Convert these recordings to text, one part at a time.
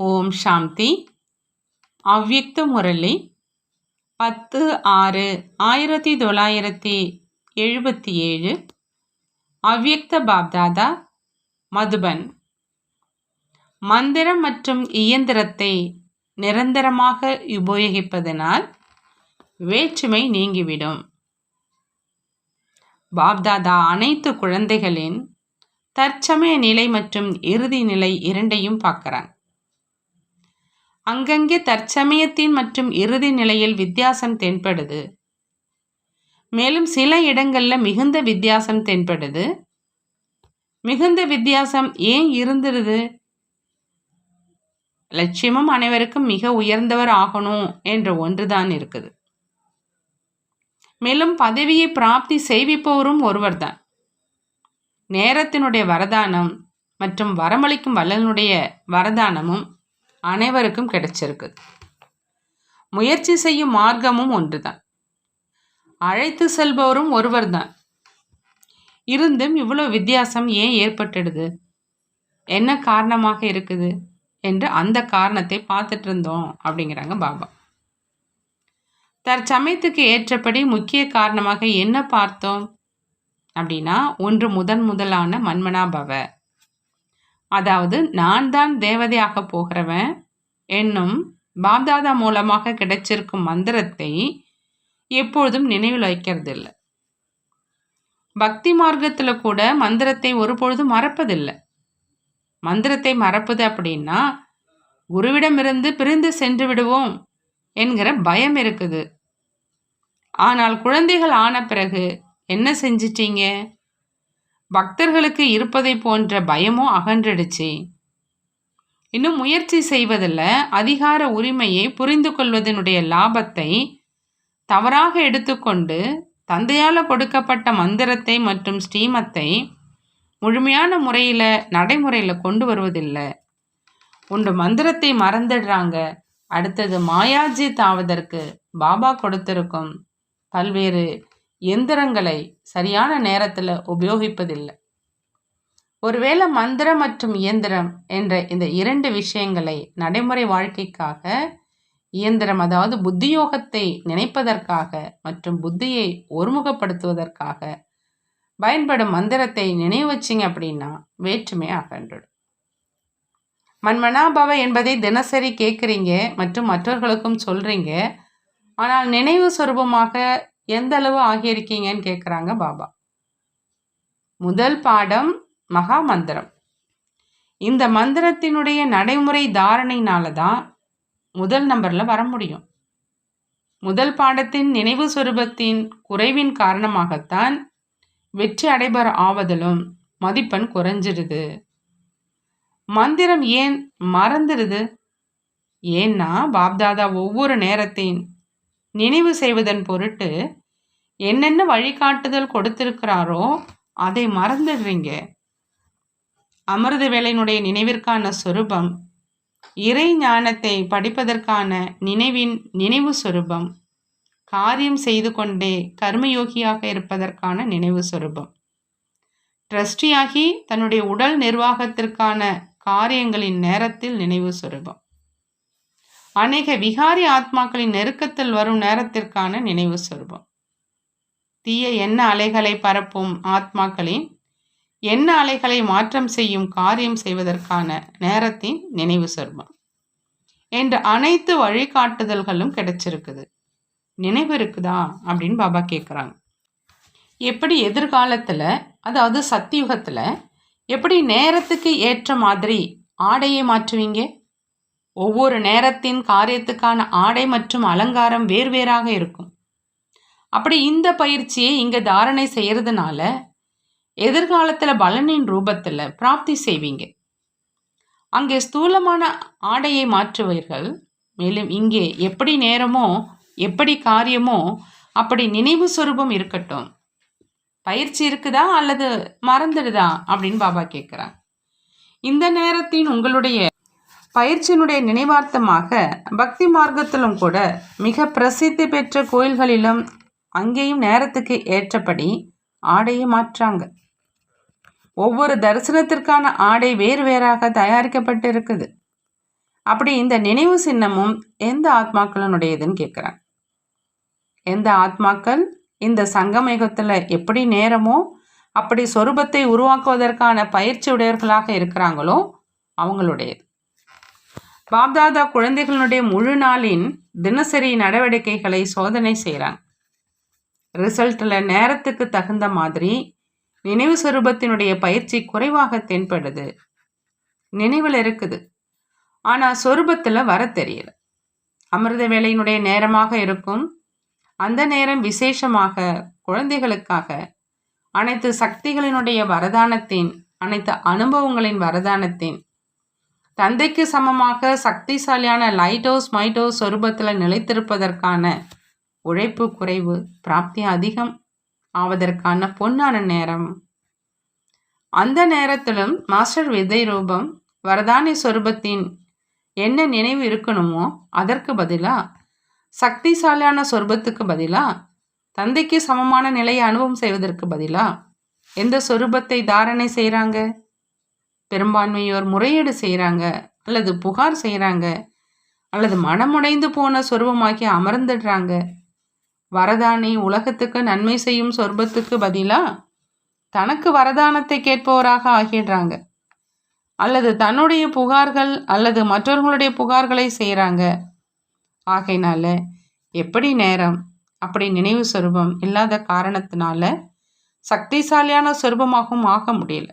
ஓம் சாந்தி. அவ்யக்த முரளி. பத்து ஆறு ஆயிரத்தி தொள்ளாயிரத்தி எழுபத்தி ஏழு. அவ்யக்த பாப்தாதா மதுபன். மந்திரம் மற்றும் இயந்திரத்தை நிரந்தரமாக உபயோகிப்பதனால் வேற்றுமை நீங்கிவிடும். பாப்தாதா அனைத்து குழந்தைகளின் தற்சமய நிலை மற்றும் இறுதி நிலை இரண்டையும் பார்க்குறாங்க அங்கங்கே தற்சமயத்தின் மற்றும் இறுதி நிலையில் வித்தியாசம் தென்படுது. மேலும் சில இடங்களில் மிகுந்த வித்தியாசம் தென்படுது. மிகுந்த வித்தியாசம் ஏன் இருந்துருது லட்சியமும் அனைவருக்கும் மிக உயர்ந்தவர் ஆகணும் என்ற ஒன்றுதான் இருக்குது. மேலும் பதவியை பிராப்தி செய்விப்பவரும் ஒருவர்தான். நேரத்தினுடைய வரதானம் மற்றும் வரமளிக்கும் வல்லனுடைய வரதானமும் அனைவருக்கும் கிடைச்சிருக்கு. முயற்சி செய்யும் மார்க்கமும் ஒன்றுதான். அழைத்து செல்பவரும் ஒருவர்தான். இருந்தும் இவ்வளோ வித்தியாசம் ஏன் ஏற்பட்டுடுது? என்ன காரணமாக இருக்குது? என்று அந்த காரணத்தை பார்த்துட்டு இருந்தோம் அப்படிங்கிறாங்க பாபா. தற்சமயத்துக்கு ஏற்றபடி முக்கிய காரணமாக என்ன பார்த்தோம்? அப்படின்னா ஒன்று முதன் முதலான மன்மனாபவ. அதாவது நான் தான் தேவதையாக போகிறவன் என்னும் பாப்தாதா மூலமாக கிடைச்சிருக்கும் மந்திரத்தை எப்பொழுதும் நினைவில் வைக்கிறது இல்லை பக்தி மார்க்கத்தில் கூட மந்திரத்தை ஒருபொழுதும் மறப்பதில்லை. மந்திரத்தை மறப்பது அப்படின்னா குருவிடமிருந்து பிரிந்து சென்று விடுவோம் என்கிற பயம் இருக்குது. ஆனால் குழந்தைகள் ஆன பிறகு என்ன செஞ்சிட்டீங்க? பக்தர்களுக்கு இருப்பதை போன்ற பயமும் அகன்றுடுச்சு. இன்னும் முயற்சி செய்வதில் அதிகார உரிமையை புரிந்து கொள்வதனுடைய லாபத்தை தவறாக எடுத்துக்கொண்டு தந்தையால் கொடுக்கப்பட்ட மந்திரத்தை மற்றும் ஸ்ரீமத்தை முழுமையான முறையில் நடைமுறையில் கொண்டு வருவதில்லை. ஒன்று மந்திரத்தை மறந்துடுறாங்க. அடுத்தது மாயாஜி தாவதற்கு பாபா கொடுத்திருக்கும் பல்வேறு எந்திரங்களை சரியான நேரத்தில் உபயோகிப்பதில்லை. ஒருவேளை மந்திரம் மற்றும் இயந்திரம் என்ற இந்த இரண்டு விஷயங்களை நடைமுறை வாழ்க்கைக்காக இயந்திரம் அதாவது புத்தியோகத்தை நினைப்பதற்காக மற்றும் புத்தியை ஒருமுகப்படுத்துவதற்காக பயன்படும் மந்திரத்தை நினைவு வச்சிங்க அப்படின்னா வேற்றுமை அகன்றுடும். மண்மனாபவ என்பதை தினசரி கேட்குறீங்க மற்றும் மற்றவர்களுக்கும் சொல்கிறீங்க ஆனால் நினைவு சொரூபமாக எந்த அளவு ஆகியிருக்கீங்கன்னு கேட்குறாங்க பாபா. முதல் பாடம் மகா மந்திரம். இந்த மந்திரத்தினுடைய நடைமுறை தாரணையினால தான் முதல் நம்பரில் வர முடியும். முதல் பாடத்தின் நினைவு சுரூபத்தின் குறைவின் காரணமாகத்தான் வெற்றி அடைபர் ஆவதிலும் மதிப்பெண் குறைஞ்சிருது. மந்திரம் ஏன் மறந்துடுது ஏன்னா பாப்தாதா ஒவ்வொரு நேரத்தின் நினைவு செய்வதன் பொருட்டு என்னென்ன வழிகாட்டுதல் கொடுத்திருக்கிறாரோ அதை மறந்துடுறீங்க. அமிர்த வேலையினுடைய நினைவிற்கான சொரூபம் இறை ஞானத்தை படிப்பதற்கான நினைவின் நினைவு சொரூபம் காரியம் செய்து கொண்டே கர்மயோகியாக இருப்பதற்கான நினைவு சொரூபம். ட்ரஸ்டியாகி தன்னுடைய உடல் நிர்வாகத்திற்கான காரியங்களின் நேரத்தில் நினைவு சொரூபம். அநேக விகாரி ஆத்மாக்களின் நெருக்கத்தில் வரும் நேரத்திற்கான நினைவு சொருபம். தீய எண்ண அலைகளை பரப்பும் ஆத்மாக்களின் எண்ண அலைகளை மாற்றம் செய்யும் காரியம் செய்வதற்கான நேரத்தின் நினைவு சொர்பம். என்ற அனைத்து வழிகாட்டுதல்களும் கிடைச்சிருக்குது. நினைவு இருக்குதா? அப்படின்னு பாபா கேட்குறாங்க எப்படி எதிர்காலத்தில் அதாவது சத்தியுகத்தில் எப்படி நேரத்துக்கு ஏற்ற மாதிரி ஆடையை மாற்றுவீங்க? ஒவ்வொரு நேரத்தின் காரியத்துக்கான ஆடை மற்றும் அலங்காரம் வேறு வேறாக இருக்கும். அப்படி இந்த பயிற்சியை இங்கே தாரணை செய்கிறதுனால எதிர்காலத்தில் பலனின் ரூபத்தில் பிராப்தி செய்வீங்க. அங்கே ஸ்தூலமான ஆடையை மாற்றுவீர்கள். மேலும் இங்கே எப்படி நேரமோ எப்படி காரியமோ அப்படி நினைவு சொரூபம் இருக்கட்டும். பயிற்சி இருக்குதா அல்லது மறந்துடுதா? அப்படின்னு பாபா கேட்குறாங்க இந்த நேரத்தின் உங்களுடைய பயிற்சியினுடைய நினைவார்த்தமாக பக்தி மார்க்கத்திலும் கூட மிக பிரசித்தி பெற்ற கோயில்களிலும் அங்கேயும் நேரத்துக்கு ஏற்றபடி ஆடையை மாற்றாங்க. ஒவ்வொரு தரிசனத்திற்கான ஆடை வேறு வேறாக தயாரிக்கப்பட்டு இருக்குது அப்படி இந்த நினைவு சின்னமும் எந்த ஆத்மாக்களினுடையதுன்னு கேட்குறாங்க எந்த ஆத்மாக்கள் இந்த சங்கமேகத்தில் எப்படி நேரமோ அப்படி சொரூபத்தை உருவாக்குவதற்கான பயிற்சி உடையவர்களாக இருக்கிறாங்களோ அவங்களுடையது. பாப்தாதா குழந்தைகளுடைய முழு நாளின் தினசரி நடவடிக்கைகளை சோதனை செய்கிறாங்க. ரிசல்ட்டில் நேரத்துக்கு தகுந்த மாதிரி நினைவு சொரூபத்தினுடைய பயிற்சி குறைவாக தென்படுது. நினைவில் இருக்குது. ஆனால் சொரூபத்தில் வர தெரியல. அமிர்த வேலையினுடைய நேரமாக இருக்கும். அந்த நேரம் விசேஷமாக குழந்தைகளுக்காக அனைத்து சக்திகளினுடைய வரதானத்தின் அனைத்து அனுபவங்களின் வரதானத்தின் தந்தைக்கு சமமாக சக்திசாலியான லைட் ஹவுஸ் மைட் ஹவுஸ் சொரூபத்தில் நிலைத்திருப்பதற்கான உழைப்பு குறைவு பிராப்தி அதிகம் ஆவதற்கான பொன்னான நேரம். அந்த நேரத்திலும் மாஸ்டர் விதை ரூபம் வரதானி சொரூபத்தின் என்ன நினைவு இருக்கணுமோ அதற்கு பதிலாக சக்திசாலியான சொரூபத்துக்கு பதிலாக தந்தைக்கு சமமான நிலையை அனுபவம் செய்வதற்கு பதிலாக எந்த சொரூபத்தை தாரணை செய்கிறாங்க பெரும்பான்மையோர் முறையீடு செய்கிறாங்க அல்லது புகார் செய்கிறாங்க அல்லது மனமுடைந்து போன சொருபமாக்கி அமர்ந்துடுறாங்க. வரதானி உலகத்துக்கு நன்மை செய்யும் சொர்பத்துக்கு பதிலாக தனக்கு வரதானத்தை கேட்பவராக ஆகிடுறாங்க. அல்லது தன்னுடைய புகார்கள் அல்லது மற்றவர்களுடைய புகார்களை செய்கிறாங்க ஆகையினால எப்படி நேரம் அப்படி நினைவு சொருபம் இல்லாத காரணத்தினால சக்திசாலியான சொருபமாகவும் ஆக முடியல.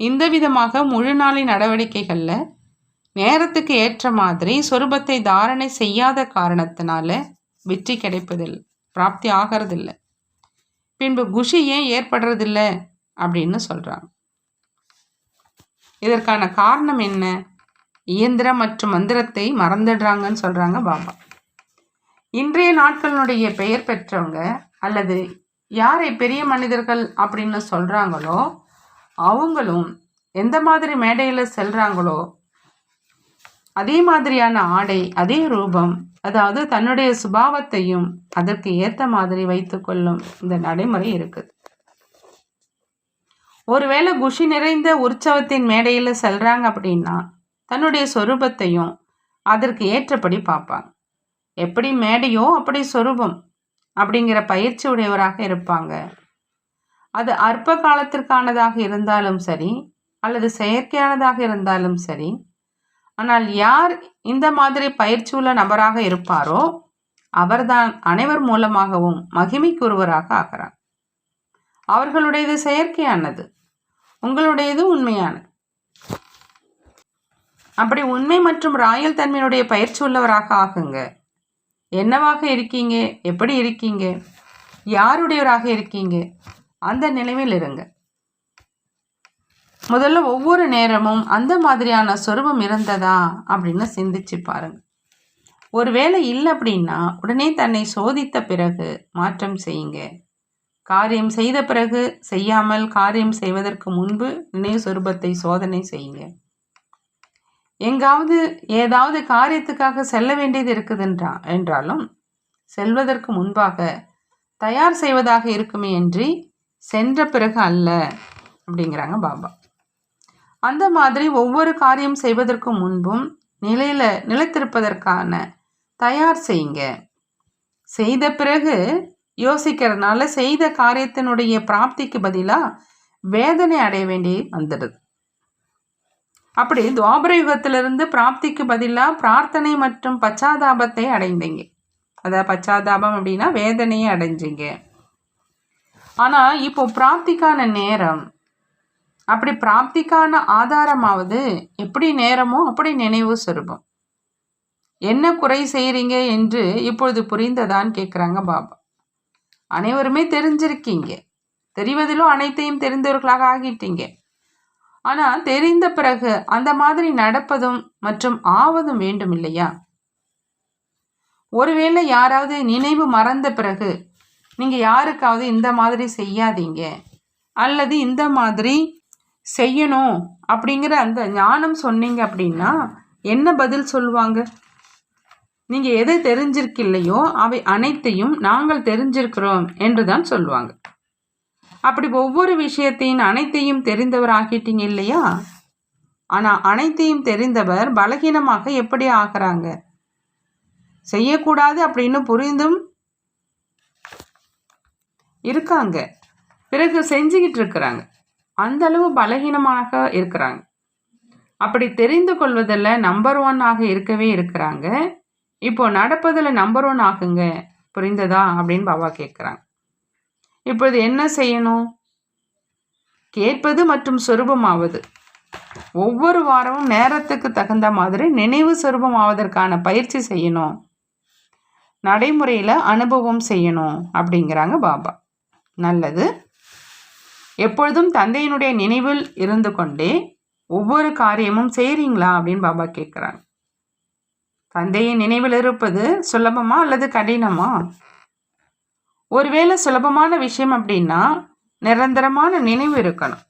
இந்த விதமாக முழு நாளின் நடவடிக்கைகளில் நேரத்துக்கு ஏற்ற மாதிரி சொரூபத்தை தாரணை செய்யாத காரணத்தினால வெற்றி கிடைப்பதில்லை பிராப்தி ஆகிறதில்ல. பின்பு குஷி ஏன் ஏற்படுறதில்ல அப்படின்னு சொல்கிறாங்க இதற்கான காரணம் என்ன? இயந்திரம் மற்றும் மந்திரத்தை மறந்துடுறாங்கன்னு சொல்கிறாங்க பாபா. இன்றைய நாட்களினுடைய பெயர் பெற்றவங்க அல்லது யாரை பெரிய மனிதர்கள் அப்படின்னு சொல்கிறாங்களோ அவங்களும் எந்த மாதிரி மேடையில் செல்கிறாங்களோ அதே மாதிரியான ஆடை அதே ரூபம் அதாவது தன்னுடைய சுபாவத்தையும் அதற்கு ஏற்ற மாதிரி வைத்துக்கொள்ளும் இந்த நடைமுறை இருக்குது. ஒருவேளை குஷி நிறைந்த உற்சவத்தின் மேடையில் செல்கிறாங்க அப்படின்னா தன்னுடைய சொரூபத்தையும் அதற்கு ஏற்றபடி பார்ப்பாங்க. எப்படி மேடையோ அப்படி சொரூபம் அப்படிங்கிற பயிற்சி உடையவராக இருப்பாங்க. அது அற்ப காலத்திற்கானதாக இருந்தாலும் சரி அல்லது செயற்கையானதாக இருந்தாலும் சரி ஆனால் யார் இந்த மாதிரி பயிற்சி உள்ள நபராக இருப்பாரோ அவர்தான் அனைவர் மூலமாகவும் மகிமைக்குருவராக ஆகிறார். அவர்களுடையது செயற்கையானது உங்களுடையது உண்மையானது. அப்படி உண்மை மற்றும் ராயல் தன்மையினுடைய பயிற்சி உள்ளவராக ஆகுங்க. என்னவாக இருக்கீங்க? எப்படி இருக்கீங்க? யாருடையவராக இருக்கீங்க? அந்த நிலைமையில் இருங்க. முதல்ல ஒவ்வொரு நேரமும் அந்த மாதிரியான சொருபம் இருந்ததா அப்படின்னு சிந்திச்சு பாருங்க. ஒருவேளை இல்லை அப்படின்னா உடனே தன்னை சோதித்த பிறகு மாற்றம் செய்யுங்க. காரியம் செய்த பிறகு செய்யாமல் காரியம் செய்வதற்கு முன்பு நினைவு சொரூபத்தை சோதனை செய்யுங்க. எங்காவது ஏதாவது காரியத்துக்காக செல்ல வேண்டியது இருக்குதுன்றா என்றாலும் செல்வதற்கு முன்பாக தயார் செய்வதாக இருக்குமே என்று சென்ற பிறகு அல்ல அப்படிங்கிறாங்க பாபா. அந்த மாதிரி ஒவ்வொரு காரியம் செய்வதற்கு முன்பும் நிலையில் நிலைத்திருப்பதற்கான தயார் செய்யுங்க. செய்த பிறகு யோசிக்கிறதுனால செய்த காரியத்தினுடைய பிராப்திக்கு பதிலாக வேதனை அடைய வேண்டி வந்துடுது. அப்படி துவாபர யுகத்திலிருந்து பிராப்திக்கு பதிலாக பிரார்த்தனை மற்றும் பச்சாதாபத்தை அடைந்தீங்க. அதாவது பச்சாதாபம் அப்படின்னா வேதனையை அடைஞ்சிங்க. ஆனால் இப்போ பிராப்திக்கான நேரம். அப்படி பிராப்திக்கான ஆதாரமாவது எப்படி நேரமோ அப்படி நினைவு சொருபம். என்ன குறை செய்கிறீங்க என்று இப்பொழுது புரிந்ததான்னு கேட்குறாங்க பாபா. அனைவருமே தெரிஞ்சிருக்கீங்க. தெரிவதிலும் அனைத்தையும் தெரிந்தவர்களாக ஆகிட்டீங்க. ஆனால் தெரிந்த பிறகு அந்த மாதிரி நடப்பதும் மற்றும் ஆவதும் வேண்டும் இல்லையா ஒருவேளை யாராவது நினைவு மறந்த பிறகு நீங்கள் யாருக்காவது இந்த மாதிரி செய்யாதீங்க. அல்லது இந்த மாதிரி செய்யணும் அப்படிங்கிற அந்த ஞானம் சொன்னீங்க அப்படின்னா என்ன பதில் சொல்லுவாங்க? நீங்கள் எது தெரிஞ்சிருக்கில்லையோ அவை அனைத்தையும் நாங்கள் தெரிஞ்சிருக்கிறோம் என்று தான் சொல்லுவாங்க. அப்படி ஒவ்வொரு விஷயத்தையும் அனைத்தையும் தெரிந்தவர் ஆகிட்டீங்க இல்லையா? ஆனால் அனைத்தையும் தெரிந்தவர் பலகீனமாக எப்படி ஆகிறாங்க? செய்யக்கூடாது அப்படின்னு புரிந்தும் இருக்காங்க. பிறகு செஞ்சுக்கிட்டு இருக்கிறாங்க. அந்த அளவு பலகீனமாக இருக்கிறாங்க. அப்படி தெரிந்து கொள்வதில் நம்பர் ஒன் ஆக இருக்கவே இருக்கிறாங்க. இப்போ நடப்பதில் நம்பர் ஒன் ஆகுங்க புரிந்ததா? அப்படின்னு பாபா கேட்குறாங்க. இப்பொழுது என்ன செய்யணும்? கேட்பது மற்றும் சொருபமாவது. ஒவ்வொரு வாரமும் நேரத்துக்கு தகுந்த மாதிரி நினைவு சொரூபம் ஆவதற்கான பயிற்சி செய்யணும். நடைமுறையில் அனுபவம் செய்யணும் அப்படிங்கிறாங்க பாபா. நல்லது. எப்பொழுதும் தந்தையினுடைய நினைவில் இருந்து கொண்டே ஒவ்வொரு காரியமும் செய்கிறீங்களா அப்படின்னு பாபா கேட்குறாங்க. தந்தையின் நினைவில் இருப்பது சுலபமா அல்லது கடினமா? ஒருவேளை சுலபமான விஷயம் அப்படின்னா நிரந்தரமான நினைவு இருக்கணும்.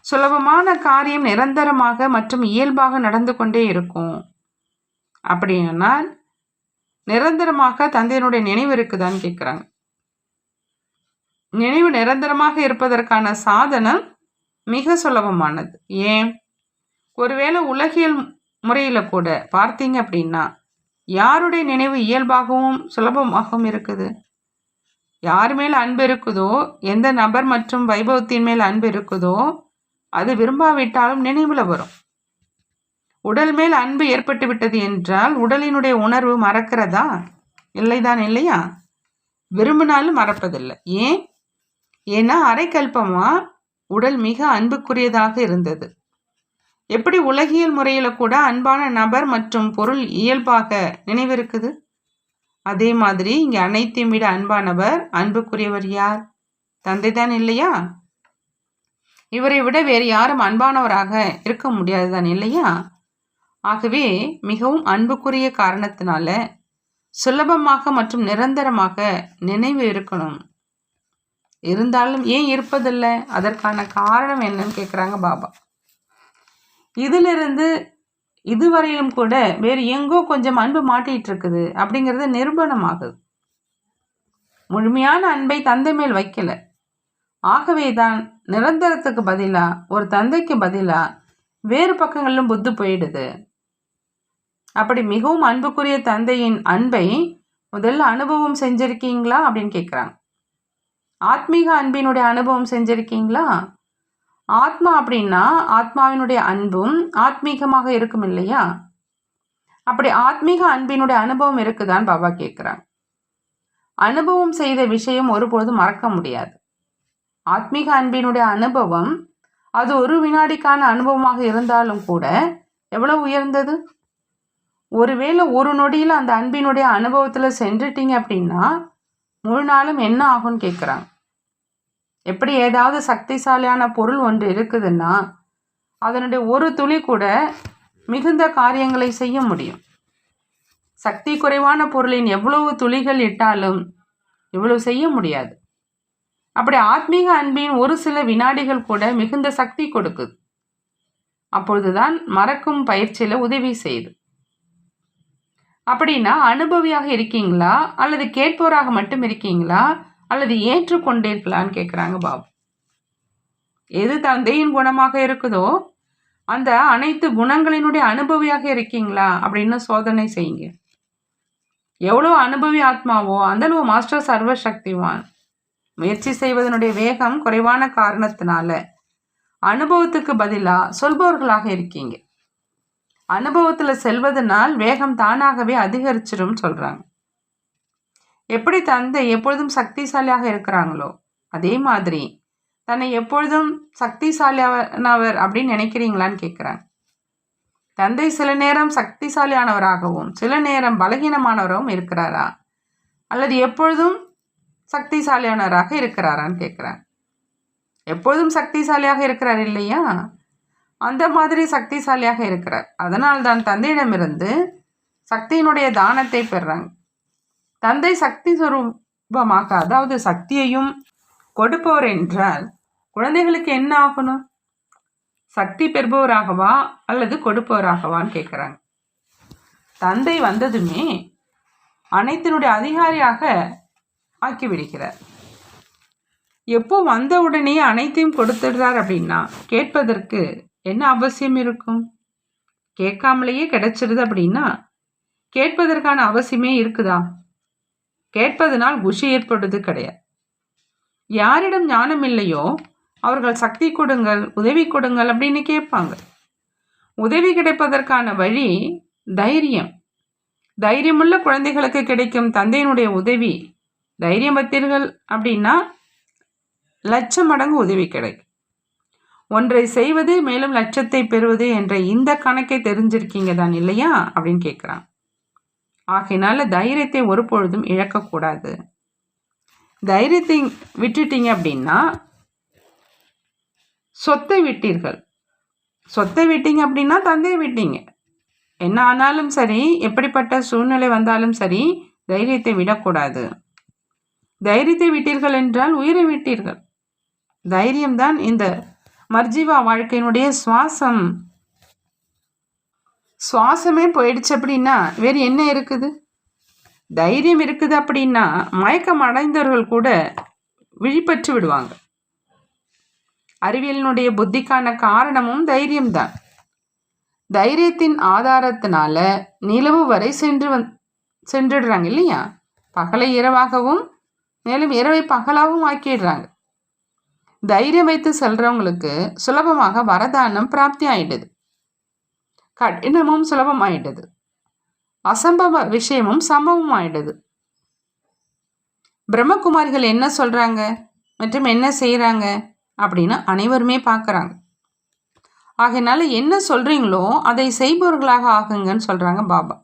சுலபமான காரியம் நிரந்தரமாக மற்றும் இயல்பாக நடந்து கொண்டே இருக்கும். அப்படின்னா நிரந்தரமாக தந்தையினுடைய நினைவு இருக்குதான்னு கேட்குறாங்க. நினைவு நிரந்தரமாக இருப்பதற்கான சாதனம் மிக சுலபமானது. ஏன்? ஒருவேளை உலகியல் முறையில் கூட பார்த்தீங்க அப்படின்னா யாருடைய நினைவு இயல்பாகவும் சுலபமாகவும் இருக்குது? யார் மேல் அன்பு இருக்குதோ எந்த நபர் மற்றும் வைபவத்தின் மேல் அன்பு இருக்குதோ அது விரும்பாவிட்டாலும் நினைவில் வரும். உடல் மேல் அன்பு ஏற்பட்டு விட்டது என்றால் உடலினுடைய உணர்வு மறக்கிறதா? இல்லைதான் இல்லையா? விரும்பினாலும் மறப்பதில்லை. ஏன்? ஏன்னா அரைக்கல்பமா உடல் மிக அன்புக்குரியதாக இருந்தது. எப்படி உலகியல் முறையில் கூட அன்பான நபர் மற்றும் பொருள் இயல்பாக நினைவிருக்குது? அதே மாதிரி இங்கே அனைத்தையும் விட அன்பானவர் அன்புக்குரியவர் யார்? தந்தை தான் இல்லையா? இவரை விட வேறு யாரும் அன்பானவராக இருக்க முடியாதுதான் இல்லையா? ஆகவே மிகவும் அன்புக்குரிய காரணத்தினால சுலபமாக மற்றும் நிரந்தரமாக நினைவு இருக்கணும். இருந்தாலும் ஏன் இருப்பதில்லை? அதற்கான காரணம் என்னன்னு கேட்குறாங்க பாபா. இதிலிருந்து இதுவரையிலும் கூட வேறு எங்கோ கொஞ்சம் அன்பு மாட்டிகிட்டு இருக்குது அப்படிங்கிறது நிரூபணமாகுது. முழுமையான அன்பை தந்தை மேல் வைக்கல. ஆகவே தான் நிரந்தரத்துக்கு பதிலாக ஒரு தந்தைக்கு பதிலாக வேறு பக்கங்களிலும் புத்து போயிடுது. அப்படி மிகவும் அன்புக்குரிய தந்தையின் அன்பை முதல்ல அனுபவம் செஞ்சிருக்கீங்களா அப்படின்னு கேட்குறாங்க ஆத்மீக அன்பினுடைய அனுபவம் செஞ்சுருக்கீங்களா? ஆத்மா அப்படின்னா ஆத்மாவினுடைய அன்பும் ஆத்மீகமாக இருக்கும் இல்லையா? அப்படி ஆத்மீக அன்பினுடைய அனுபவம் இருக்குதான்னு பாபா கேட்குறாங்க அனுபவம் செய்த விஷயம் ஒருபொழுதும் மறக்க முடியாது. ஆத்மீக அன்பினுடைய அனுபவம் அது ஒரு வினாடிக்கான அனுபவமாக இருந்தாலும் கூட எவ்வளவு உயர்ந்தது? ஒருவேளை ஒரு நொடியில் அந்த அன்பினுடைய அனுபவத்தில் சென்றுட்டீங்க அப்படின்னா முழு நாளும் என்ன ஆகும்னு கேட்குறாங்க எப்படி ஏதாவது சக்திசாலியான பொருள் ஒன்று இருக்குதுன்னா அதனுடைய ஒரு துளி கூட மிகுந்த காரியங்களை செய்ய முடியும். சக்தி குறைவான பொருளின் எவ்வளவு துளிகள் இட்டாலும் இவ்வளவு செய்ய முடியாது. அப்படி ஆத்மீக அன்பின் ஒரு சில வினாடிகள் கூட மிகுந்த சக்தி கொடுக்குது. அப்பொழுதுதான் மறக்கும் பயிற்சியில் உதவி செய்யுது. அப்படின்னா அனுபவியாக இருக்கீங்களா? அல்லது கேட்போராக மட்டும் இருக்கீங்களா? அல்லது ஏற்றுக்கொண்டீர்களான்னு கேட்குறாங்க பாபு. எது தந்தையின் குணமாக இருக்குதோ அந்த அனைத்து குணங்களினுடைய அனுபவியாக இருக்கீங்களா அப்படின்னு சோதனை செய்யுங்க. எவ்வளோ அனுபவி ஆத்மாவோ அந்தளவு மாஸ்டர் சர்வ சக்திவான் முயற்சி செய்வதனுடைய வேகம் குறைவான காரணத்தினால அனுபவத்துக்கு பதிலாக சொல்பவர்களாக இருக்கீங்க. அனுபவத்தில் செல்வதனால் வேகம் தானாகவே அதிகரிச்சிடும் சொல்கிறாங்க எப்படி தந்தை எப்பொழுதும் சக்திசாலியாக இருக்கிறாங்களோ அதே மாதிரி தன்னை எப்பொழுதும் சக்திசாலியானவர் அப்படின்னு நினைக்கிறீங்களான்னு கேட்குறாங்க தந்தை சில நேரம் சக்திசாலியானவராகவும் சில நேரம் பலகீனமானவராகவும் இருக்கிறாரா? அல்லது எப்பொழுதும் சக்திசாலியானவராக இருக்கிறாரான்னு கேட்குறாங்க எப்பொழுதும் சக்திசாலியாக இருக்கிறார் இல்லையா? அந்த மாதிரி சக்திசாலியாக இருக்கிறார். அதனால் தான் தந்தையிடமிருந்து சக்தியினுடைய தானத்தை பெறுறாங்க. தந்தை சக்தி சுரூபமாக அதாவது சக்தியையும் கொடுப்பவர் என்றால் குழந்தைகளுக்கு என்ன ஆகணும்? சக்தி பெறுபவராகவா அல்லது கொடுப்பவராகவான்னு கேட்குறாங்க தந்தை வந்ததுமே அனைத்தினுடைய அதிகாரியாக ஆக்கிவிடுகிறார். எப்போ வந்த உடனே அனைத்தையும் கொடுத்துடுறார் அப்படின்னா கேட்பதற்கு என்ன அவசியம் இருக்கும்? கேட்காமலேயே கிடைச்சிருது அப்படின்னா கேட்பதற்கான அவசியமே இருக்குதா? கேட்பதனால் குஷி ஏற்படுவது கிடையாது. யாரிடம் ஞானம் இல்லையோ அவர்கள் சக்தி கொடுங்கள் உதவி கொடுங்கள் அப்படின்னு கேட்பாங்க. உதவி கிடைப்பதற்கான வழி தைரியம். தைரியமுள்ள குழந்தைகளுக்கு கிடைக்கும் தந்தையினுடைய உதவி தைரியம் பத்தீர்கள் அப்படின்னா லட்சம் மடங்கு உதவி கிடைக்கும். ஒன்றை செய்வது மேலும் லட்சத்தை பெறுவது என்ற இந்த கணக்கை தெரிஞ்சிருக்கீங்க தான் இல்லையா அப்படின்னு கேட்குறான் ஆகையினால தைரியத்தை ஒரு பொழுதும் இழக்கக்கூடாது தைரியத்தை விட்டுட்டீங்க அப்படின்னா சொத்தை விட்டீர்கள். சொத்தை விட்டீங்க அப்படின்னா தந்தையை விட்டீங்க. என்ன ஆனாலும் சரி எப்படிப்பட்ட சூழ்நிலை வந்தாலும் சரி தைரியத்தை விடக்கூடாது. தைரியத்தை விட்டீர்கள் என்றால் உயிரை விட்டீர்கள். தைரியம்தான் இந்த மர்ஜீவா வாழ்க்கையினுடைய சுவாசம். சுவாசமே போயிடுச்சு அப்படின்னா வேறு என்ன இருக்குது? தைரியம் இருக்குது அப்படின்னா மயக்கம் அடைந்தவர்கள் கூட விழிப்பற்று விடுவாங்க. அறிவியலினுடைய புத்திக்கான காரணமும் தைரியம்தான். தைரியத்தின் ஆதாரத்தினால நிலவு வரை சென்று வந் சென்றுடுறாங்க இல்லையா? பகலை இரவாகவும் மேலும் இரவை பகலாகவும் ஆக்கிடுறாங்க. தைரியம் வைத்து செல்றவங்களுக்கு சுலபமாக வரதானம் பிராப்தி ஆயிடுது. கடினமும் சுலபமாயிடுது அசம்பவ விஷயமும் சம்பவம் ஆயிடுது பிரம்மகுமாரிகள் என்ன சொல்றாங்க? மற்றும் என்ன செய்கிறாங்க அப்படின்னு அனைவருமே பார்க்குறாங்க. ஆகையினால என்ன சொல்றீங்களோ அதை செய்பவர்களாக ஆகுங்கன்னு சொல்றாங்க பாபா.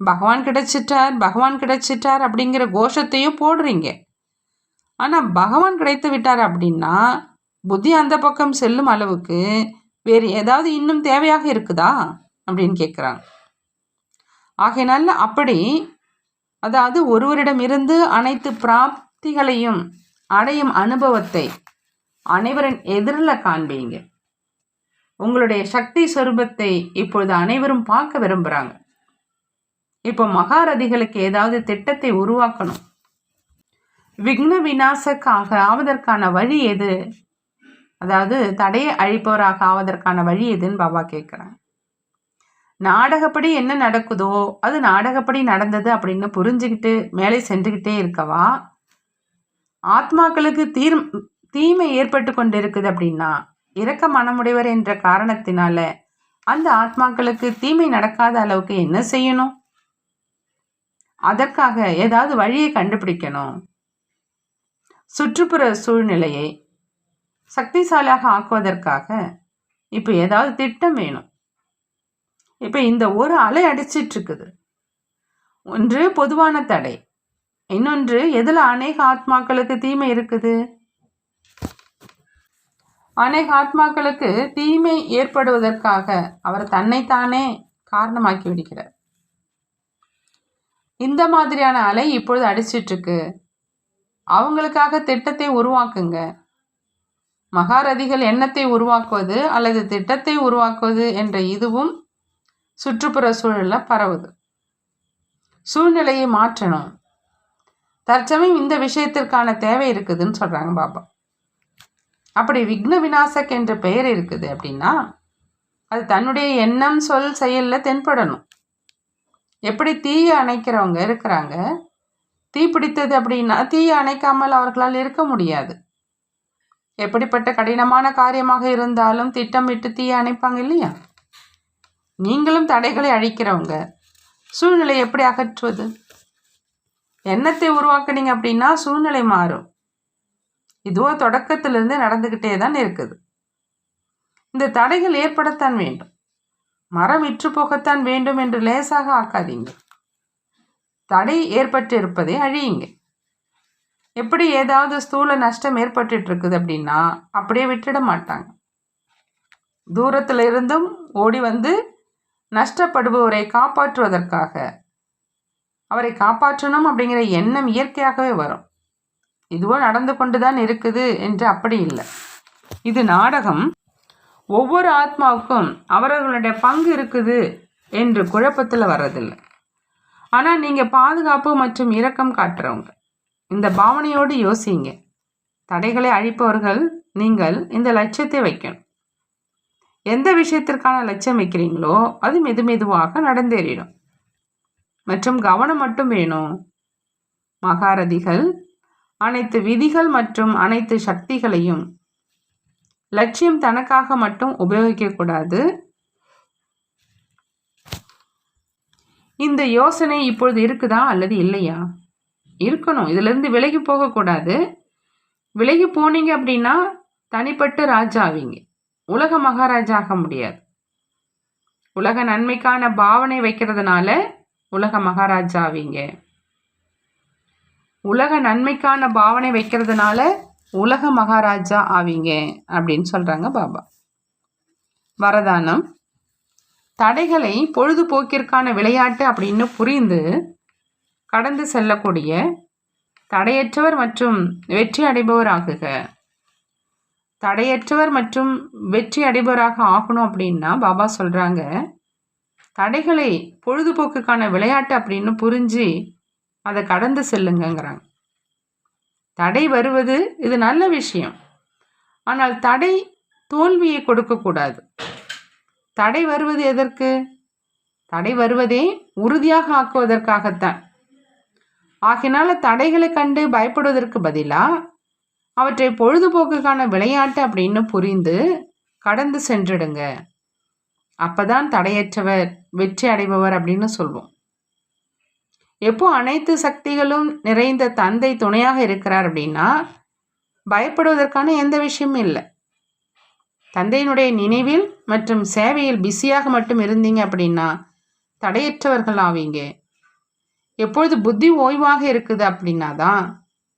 பகவான் கிடைச்சிட்டார் பகவான் கிடைச்சிட்டார் அப்படிங்கிற கோஷத்தையும் போடுறீங்க. ஆனால் பகவான் கிடைத்து விட்டார் அப்படின்னா புத்தி அந்த பக்கம் செல்லும் அளவுக்கு வேறு ஏதாவது இன்னும் தேவையாக இருக்குதா? அப்படின்னு கேட்குறாங்க. ஆகையினால அப்படி அதாவது ஒருவரிடமிருந்து அனைத்து பிராப்திகளையும் அடையும் அனுபவத்தை அனைவரின் எதிரில் காண்பீங்க. உங்களுடைய சக்தி சொரூபத்தை இப்பொழுது அனைவரும் பார்க்க விரும்புகிறாங்க இப்போ மகாரதிகளுக்கு ஏதாவது திட்டத்தை உருவாக்கணும். விக்ன விநாசக்காக ஆவதற்கான வழி எது? அதாவது தடையை அழிப்பவராக ஆவதற்கான வழி எதுன்னு பாபா கேட்குறாங்க நாடகப்படி என்ன நடக்குதோ அது நாடகப்படி நடந்தது அப்படின்னு புரிஞ்சுக்கிட்டு மேலே சென்றுக்கிட்டே இருக்கவா? ஆத்மாக்களுக்கு தீர் தீமை ஏற்பட்டு கொண்டு இருக்குது அப்படின்னா இரக்க மனமுடைவர் என்ற காரணத்தினால அந்த ஆத்மாக்களுக்கு தீமை நடக்காத அளவுக்கு என்ன செய்யணும்? அதற்காக ஏதாவது வழியை கண்டுபிடிக்கணும். சுற்றுப்புற சூழ்நிலையை சக்திசாலியாக ஆக்குவதற்காக இப்போ ஏதாவது திட்டம் வேணும். இப்போ இந்த ஒரு அலை அடிச்சிட்ருக்குது ஒன்று பொதுவான தடை. இன்னொன்று எதில் அநேக ஆத்மாக்களுக்கு தீமை இருக்குது? அநேக ஆத்மாக்களுக்கு தீமை ஏற்படுவதற்காக அவர் தன்னைத்தானே காரணமாக்கி விடுகிறார். இந்த மாதிரியான அலை இப்பொழுது அடிச்சிட்ருக்கு அவங்களுக்காக திட்டத்தை உருவாக்குங்க. மகாரதிகள் எண்ணத்தை உருவாக்குவது அல்லது திட்டத்தை உருவாக்குவது என்ற இதுவும் சுற்றுப்புற சூழலில் பரவுது. சூழ்நிலையை மாற்றணும். தற்சமயம் இந்த விஷயத்திற்கான தேவை இருக்குதுன்னு சொல்கிறாங்க பாபா. அப்படி விக்ன விநாசக் என்ற பெயர் இருக்குது அப்படின்னா அது தன்னுடைய எண்ணம் சொல் செயலில் தென்படணும். எப்படி தீயை அணைக்கிறவங்க இருக்கிறாங்க தீ பிடித்தது அப்படின்னா தீயை அணைக்காமல் அவர்களால் இருக்க முடியாது. எப்படிப்பட்ட கடினமான காரியமாக இருந்தாலும் திட்டமிட்டு தீயை அணைப்பாங்க இல்லையா? நீங்களும் தடைகளை அழிக்கிறவங்க. சூழ்நிலை எப்படி அகற்றுவது? எண்ணத்தை உருவாக்குனீங்க அப்படின்னா சூழ்நிலை மாறும். இதுவோ தொடக்கத்திலிருந்து நடந்துக்கிட்டே தான் இருக்குது. இந்த தடைகள் ஏற்படத்தான் வேண்டும். மரம் விற்று போகத்தான் வேண்டும் என்று லேசாக ஆக்காதீங்க. தடை ஏற்பட்டு இருப்பதை அழியுங்க. எப்படி ஏதாவது ஸ்தூல நஷ்டம் ஏற்பட்டு இருக்குது அப்படின்னா அப்படியே விட்டுட மாட்டாங்க. தூரத்தில் இருந்தும் ஓடி வந்து நஷ்டப்படுபவரை காப்பாற்றுவதற்காக அவரை காப்பாற்றணும் அப்படிங்கிற எண்ணம் இயற்கையாகவே வரும். இதுவோ நடந்து கொண்டு தான் இருக்குது என்று அப்படி இல்லை. இது நாடகம். ஒவ்வொரு ஆத்மாவுக்கும் அவர்களுடைய பங்கு இருக்குது என்று குழப்பத்தில் வர்றதில்லை. ஆனால் நீங்கள் பாதுகாப்பு மற்றும் இரக்கம் காட்டுறவங்க. இந்த பாவனையோடு யோசிங்க. தடைகளை அழிப்பவர்கள் நீங்கள் இந்த லட்சியத்தை வைக்கணும். எந்த விஷயத்திற்கான லட்சியம் வைக்கிறீங்களோ அது மெது மெதுவாக நடந்தேறிடும். மற்றும் கவனம் மட்டும் வேணும். மகாரதிகள் அனைத்து விதிகள் மற்றும் அனைத்து சக்திகளையும் லட்சியம் தனக்காக மட்டும் உபயோகிக்கக்கூடாது இந்த யோசனை இப்பொழுது இருக்குதா அல்லது இல்லையா? இருக்கணும். இதுலேருந்து விலகி போகக்கூடாது. விலகி போனீங்க அப்படின்னா தனிப்பட்டு ராஜா ஆவீங்க உலக மகாராஜா ஆக முடியாது. உலக நன்மைக்கான பாவனை வைக்கிறதுனால உலக மகாராஜா ஆவீங்க உலக நன்மைக்கான பாவனை வைக்கிறதுனால உலக மகாராஜா ஆவீங்க அப்படின்னு சொல்கிறாங்க பாபா. வரதானம். தடைகளை பொழுதுபோக்கிற்கான விளையாட்டு அப்படின்னு புரிந்து கடந்து செல்லக்கூடிய தடையற்றவர் மற்றும் வெற்றி அடைபவர் ஆகுக. தடையற்றவர் மற்றும் வெற்றி அடைபவராக ஆகணும் அப்படின்னா பாபா சொல்கிறாங்க தடைகளை பொழுதுபோக்குக்கான விளையாட்டு அப்படின்னு புரிஞ்சு அதை கடந்து செல்லுங்கங்கிறாங்க. தடை வருவது இது நல்ல விஷயம். ஆனால் தடை தோல்வியை கொடுக்கக்கூடாது. தடை வருவது எதற்கு? தடை வருவதே உறுதியாக ஆக்குவதற்காகத்தான். ஆகினால தடைகளை கண்டு பயப்படுவதற்கு பதிலாக அவற்றை பொழுதுபோக்குக்கான விளையாட்டு அப்படின்னு புரிந்து கடந்து சென்றுடுங்க. அப்பதான் தடையற்றவர் வெற்றி அடைபவர் அப்படின்னு சொல்வோம். எப்போ அனைத்து சக்திகளும் நிறைந்த தந்தை துணையாக இருக்கிறார் அப்படின்னா பயப்படுவதற்கான எந்த விஷயமும் இல்லை. தந்தையினுடைய நினைவில் மற்றும் சேவையில் பிஸியாக மட்டும் இருந்தீங்க அப்படின்னா தடையற்றவர்கள் ஆவீங்க எப்பொழுது புத்தி ஓய்வாக இருக்குது அப்படின்னா தான்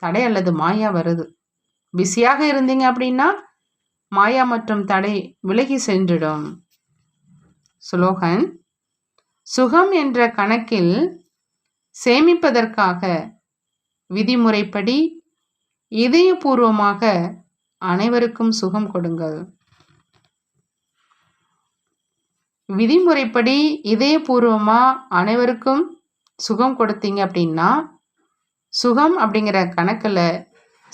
தடை அல்லது மாயா வருது. பிஸியாக இருந்தீங்க அப்படின்னா மாயா மற்றும் தடை விலகி சென்றிடும். சுலோகன் சுகம் என்ற கணக்கில் சேமிப்பதற்காக விதிமுறைப்படி இதயபூர்வமாக அனைவருக்கும் சுகம் கொடுங்கள். விதிமுறைப்படி இதயபூர்வமாக அனைவருக்கும் சுகம் கொடுத்தீங்க அப்படின்னா சுகம் அப்படிங்கிற கணக்கில்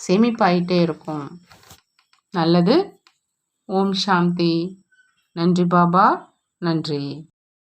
சேமிப்பாயிட்டே இருக்கும். நல்லது. ஓம் சாந்தி. நன்றி பாபா. நன்றி.